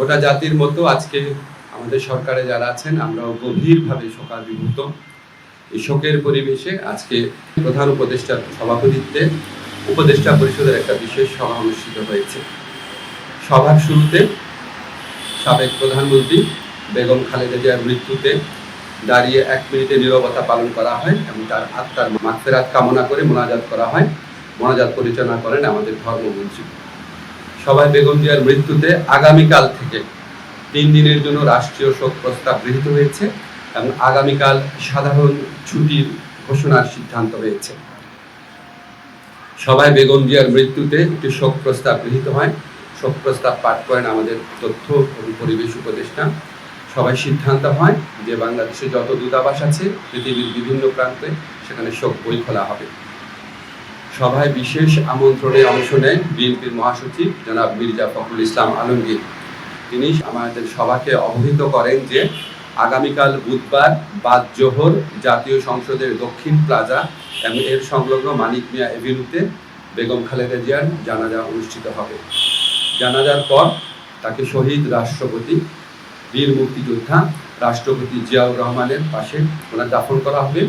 গোটা জাতির মতো আজকে আমাদের সরকারে যারা আছেন, আমরাও গভীরভাবে শোকাভিভূত এই শোকের পরিবেশে আজকে প্রধান উপদেষ্টার সভাপতিত্বে উপদেষ্টা পরিষদের একটা বিশেষ সভা অনুষ্ঠিত হয়েছে। সভার শুরুতে সাবেক প্রধানমন্ত্রী বেগম খালেদা জিয়ার মৃত্যুতে দাঁড়িয়ে এক মিনিটে নীরবতা পালন করা হয় এবং তার আত্মার মাগফেরাত কামনা করে মোনাজাত করা হয়। মোনাজাত পরিচালনা করেন আমাদের ধর্মমন্ত্রী। সবাই বেগম জিয়ার মৃত্যুতে আগামীকাল থেকে তিন দিনের জন্য রাষ্ট্রীয় শোক প্রস্তাব গৃহীত হয়েছে এবং আগামীকাল সাধারণ ছুটির ঘোষণার সিদ্ধান্ত হয়েছে। সবাই বেগম জিয়ার মৃত্যুতে একটি শোক প্রস্তাব গৃহীত হয়। শোক প্রস্তাব পাঠ করেন আমাদের তথ্য এবং পরিবেশ উপদেষ্টা। সবাই সিদ্ধান্ত হয় যে বাংলাদেশে যত দূতাবাস আছে, পৃথিবীর বিভিন্ন প্রান্তে সেখানে শোক বই খোলা হবে। সভায় বিশেষ আমন্ত্রণে অংশ নেন বিএনপির মহাসচিব জনাব মির্জা ফখরুল ইসলাম আলমগীর। তিনি আমাদের সভাকে অবহিত করেন যে আগামীকাল বুধবার বাদ জোহর জাতীয় সংসদের দক্ষিণ প্লাজা এবং এর সংলগ্ন মানিক মিয়া এভিনিউতে বেগম খালেদা জিয়ার জানাজা অনুষ্ঠিত হবে। জানাজার পর তাকে শহীদ রাষ্ট্রপতি, বীর মুক্তিযোদ্ধা রাষ্ট্রপতি জিয়াউর রহমানের পাশে ওনার দাফন করা হবে।